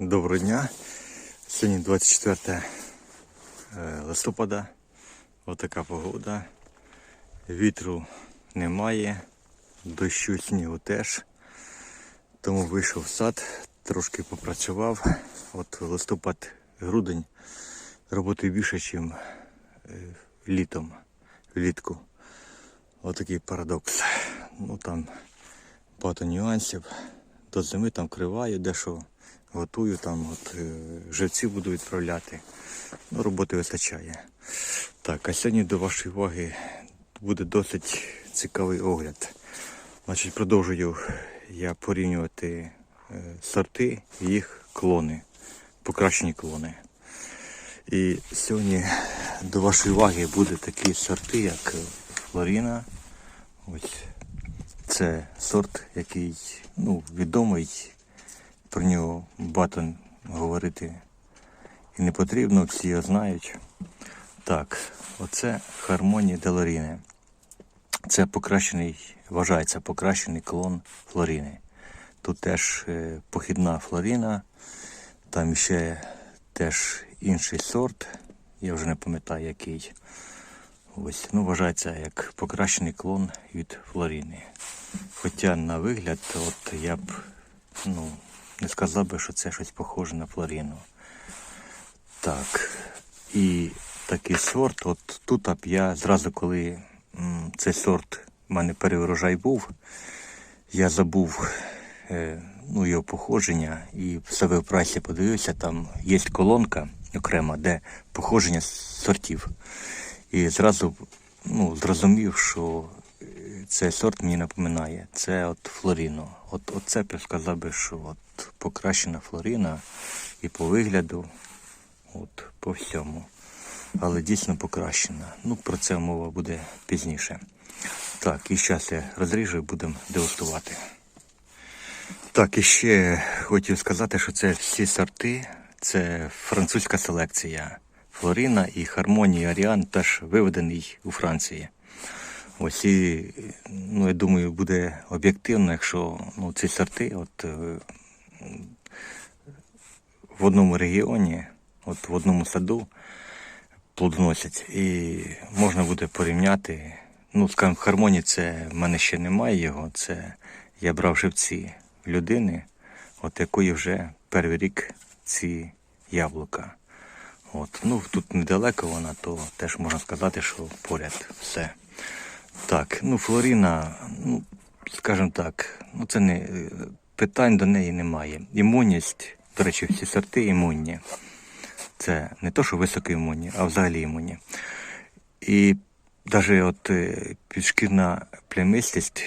Доброго дня. Сьогодні 24 е, листопада. Отака погода. Вітру немає, дощу снігу теж. Тому вийшов в сад, трошки попрацював. От листопад, грудень роботи більше, ніж літом, влітку. Отакий парадокс. Ну там багато нюансів. До зими там криваю, дещо готую, там от е, живці буду відправляти. Ну, роботи вистачає. Так, а сьогодні до вашої уваги буде досить цікавий огляд. Значить, продовжую я порівнювати е, сорти і їх клони, покращені клони. І сьогодні до вашої уваги буде такі сорти, як Флоріна. Ось це сорт, який ну, відомий, про нього багато говорити і не потрібно, всі його знають. Так, оце Хармонія Делоріни. Це покращений, вважається покращений клон Флоріни. Тут теж е, похідна Флоріна, там ще теж інший сорт, я вже не пам'ятаю який. Ось, ну, вважається як покращений клон від Флоріни. Хоча на вигляд, от я б ну, не сказав би, що це щось похоже на Флоріну. Так. І такий сорт, от тут б я зразу, коли м, цей сорт в мене переурожай був, я забув е, ну, його походження і в себе в прайсі подивився, там є колонка окрема, де походження сортів. І зразу ну, зрозумів, що цей сорт мені напоминає. Це от Флоріно. От, от це б сказав би, що от покращена Флоріна і по вигляду, от по всьому. Але дійсно покращена. Ну, про це мова буде пізніше. Так, і зараз я розріжу і будемо дегустувати. Так, і ще хотів сказати, що це всі сорти, це французька селекція. Флоріна і Хармонія Аріан теж виведений у Франції. Ось ну, я думаю, буде об'єктивно, якщо ну, ці сорти от, е, в одному регіоні, от в одному саду плодоносять. І можна буде порівняти. Ну, скажімо, в Хармонії це в мене ще немає його. Це я брав живці людини, от якої вже перший рік ці яблука. От, ну тут недалеко вона, то теж можна сказати, що поряд все. Так, ну Флоріна, ну, скажімо так, ну це не е, питань до неї немає. Імунність, до речі, всі сорти імунні. Це не то, що високоімунні, а взагалі імунні. І навіть от е, підшкірна плямистість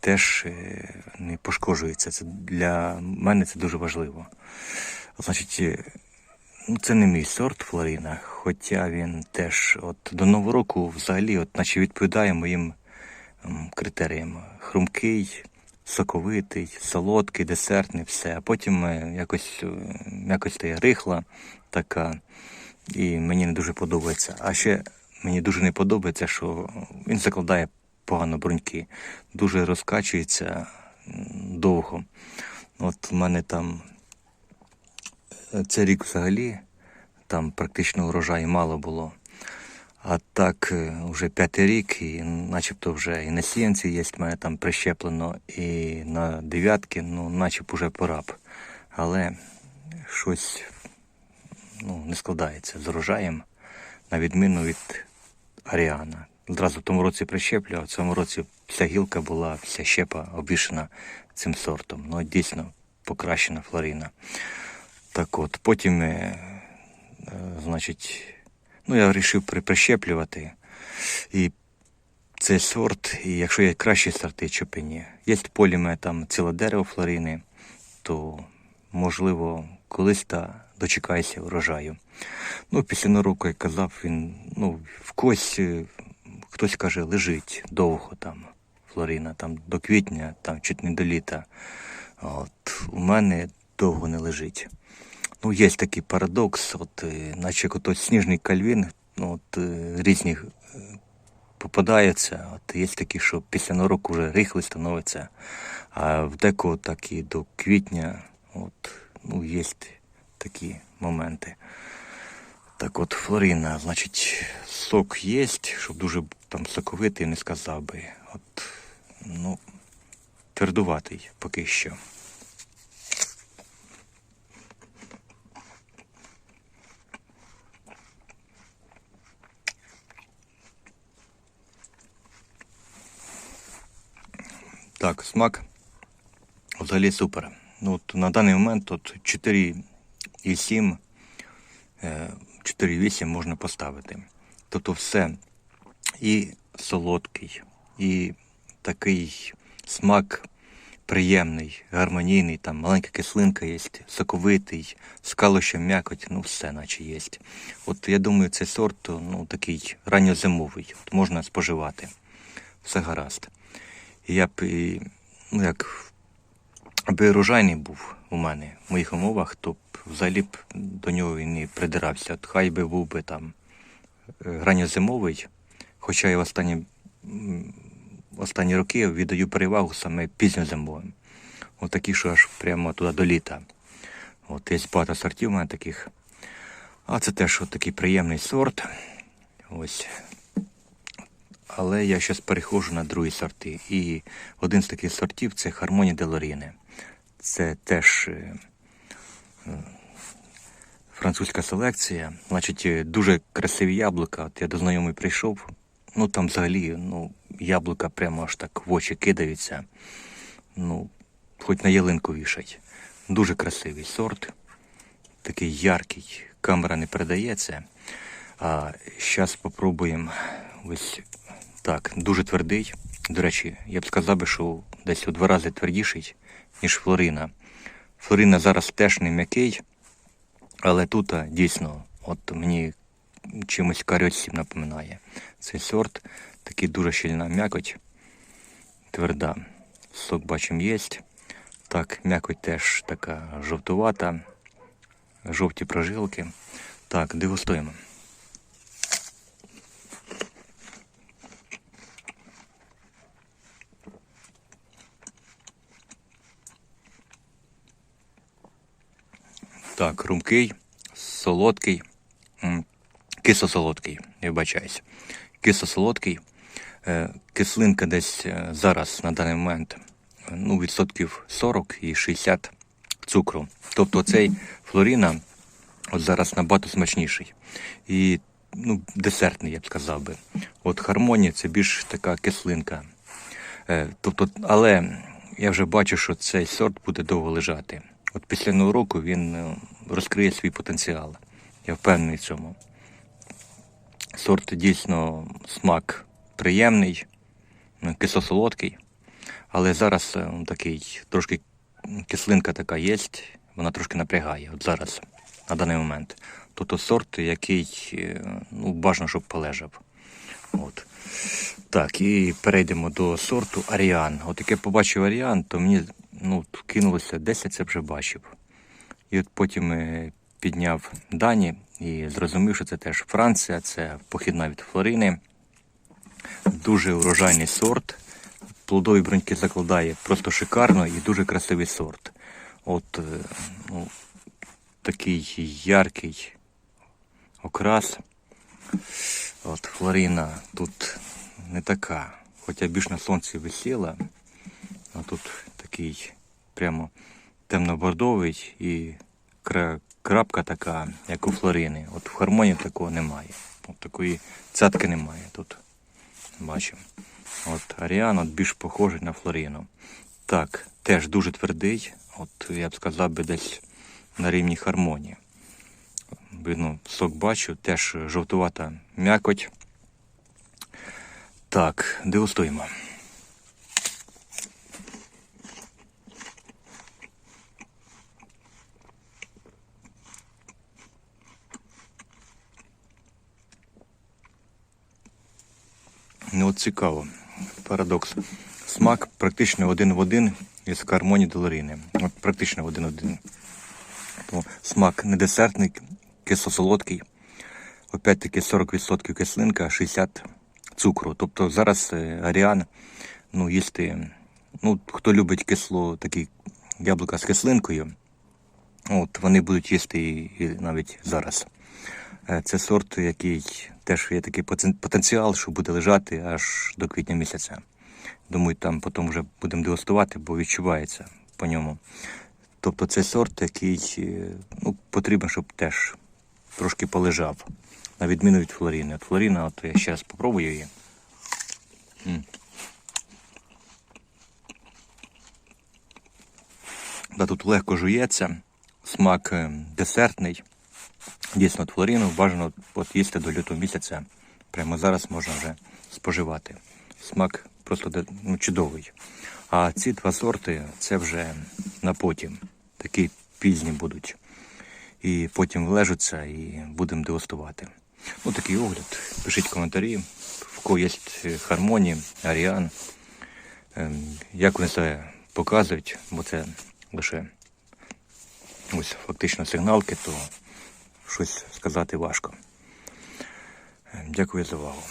теж е, не пошкоджується. Це для мене це дуже важливо. Значить, це не мій сорт Флоріна, хоча він теж от до Нового року взагалі от, наче відповідає моїм критеріям. Хрумкий, соковитий, солодкий, десертний, все. А потім е, якось, е, якось стає рихла така, і мені не дуже подобається. А ще мені дуже не подобається, що він закладає погано бруньки, дуже розкачується довго. От в мене там цей рік взагалі там практично урожаю мало було. А так е, вже п'ятий рік, і начебто вже і на сіянці є, в мене там прищеплено, і на дев'ятки, ну, начеб уже пора б. Але щось ну, не складається з урожаєм, на відміну від Аріана. Одразу в тому році прищеплю, а в цьому році вся гілка була, вся щепа обішена цим сортом. Ну, дійсно покращена Флоріна. Так от, потім, е, е, значить, ну я вирішив прищеплювати. І цей сорт, і якщо є кращі сорти чопині, є в полі мене там ціле дерево Флоріни, то можливо колись та дочекайся врожаю. Ну, після нароку, як казав, він ну, в когось, е, хтось каже, лежить довго там. Флоріна там до квітня, там чуть не до літа. От, у мене довго не лежить. Ну, є такий парадокс, от, е, наче як сніжний кальвін, ну, от, е, різні е, попадаються. От, є такі, що після нового вже рихли становиться, а в декого так і до квітня от, ну, є такі моменти. Так от Флорина, значить, сок є, щоб дуже там соковитий, не сказав би. От, ну, твердуватий поки що. Так, смак взагалі супер. Ну, от на даний момент тут 4,7, е, 4,8 можна поставити. Тобто все і солодкий, і такий смак приємний, гармонійний, там маленька кислинка є, соковитий, скалоща м'якоть, ну все наче є. От я думаю, цей сорт ну, такий ранньозимовий, от можна споживати. Все гаразд. Я б, ну як, аби урожайний був у мене в моїх умовах, то б взагалі б до нього і не придирався. Хай би був би там е, ранньозимовий, хоча я в останні, останні роки віддаю перевагу саме пізньозимовим. От такі, що аж прямо туди до літа. От є багато сортів у мене таких. А це теж от такий приємний сорт. Ось але я зараз переходжу на другі сорти. І один з таких сортів це Хармоні Делоріне. Це теж е, французька селекція. Значить, е, дуже красиві яблука. От я до знайомий прийшов. Ну там взагалі ну, яблука прямо аж так в очі кидаються. Ну, хоч на ялинку вішать. Дуже красивий сорт. Такий яркий. Камера не передає це. А зараз спробуємо ось так, дуже твердий. До речі, я б сказав би, що десь у два рази твердіший, ніж Флорина. Флорина зараз теж не м'який, але тут дійсно, от мені чимось каріотсів напоминає. Цей сорт, такий дуже щільна м'якоть, тверда. Сок бачимо є. Так, м'якоть теж така жовтувата, жовті прожилки. Так, дегустуємо. Так, румкий, солодкий, м, кисло-солодкий, я вибачаюсь. Кисло-солодкий. Е, Кислинка десь е, зараз на даний момент ну, відсотків 40 і 60 цукру. Тобто цей флоріна от зараз набагато смачніший. І ну, десертний, я б сказав би. От хармонія це більш така кислинка. Е, Тобто, але я вже бачу, що цей сорт буде довго лежати. От після нового року він е, розкриє свій потенціал. Я впевнений в цьому. Сорт дійсно смак приємний, е, кисло-солодкий, але зараз е, такий трошки кислинка така є, вона трошки напрягає. От зараз, на даний момент. Тобто сорт, який ну, бажано, щоб полежав. От. Так, і перейдемо до сорту Аріан. От як я побачив Аріан, то мені ну, кинулося 10 це вже бачив. І от потім е, підняв дані і зрозумів, що це теж Франція, це похідна від Флорини. Дуже урожайний сорт. Плодові бруньки закладає просто шикарно і дуже красивий сорт. От е, ну, такий яркий окрас. От Флорина тут не така, хоча більш на сонці висіла, а тут такий прямо темно-бордовий і крапка така, як у Флорини. От в хармонії такого немає. От такої цятки немає тут. Бачимо. От Аріан от більш похожий на Флорину. Так, теж дуже твердий. От я б сказав би десь на рівні хармонії. Видно, сок бачу, теж жовтувата м'якоть. Так, дегустуємо. Цікаво. Парадокс. Смак практично один в один із кармоні доларини. От практично один в один. Тому смак не десертний, кисло-солодкий. Опять-таки 40% кислинка, 60% цукру. Тобто зараз е, Аріан, ну, їсти, ну, хто любить кисло, такі яблука з кислинкою, От, вони будуть їсти і, і навіть зараз. Е, Це сорт, який теж є такий потенціал, що буде лежати аж до квітня місяця. Думаю, там потім вже будемо дегустувати, бо відчувається по ньому. Тобто це сорт, який е, ну, потрібен, щоб теж трошки полежав. На відміну від флоріни. От флоріна, от я ще раз спробую її. Да, тут легко жується, смак е, десертний. Дійсно, флоріну бажано от їсти до лютого місяця. Прямо зараз можна вже споживати. Смак просто ну, чудовий. А ці два сорти це вже на потім. Такі пізні будуть. І потім влежуться і будемо дегустувати. Ну, такий огляд. Пишіть коментарі, в кого є хармонії, аріан. Ем, Як вони себе показують, бо це лише ось фактично сигналки, то щось сказати важко. Дякую за увагу.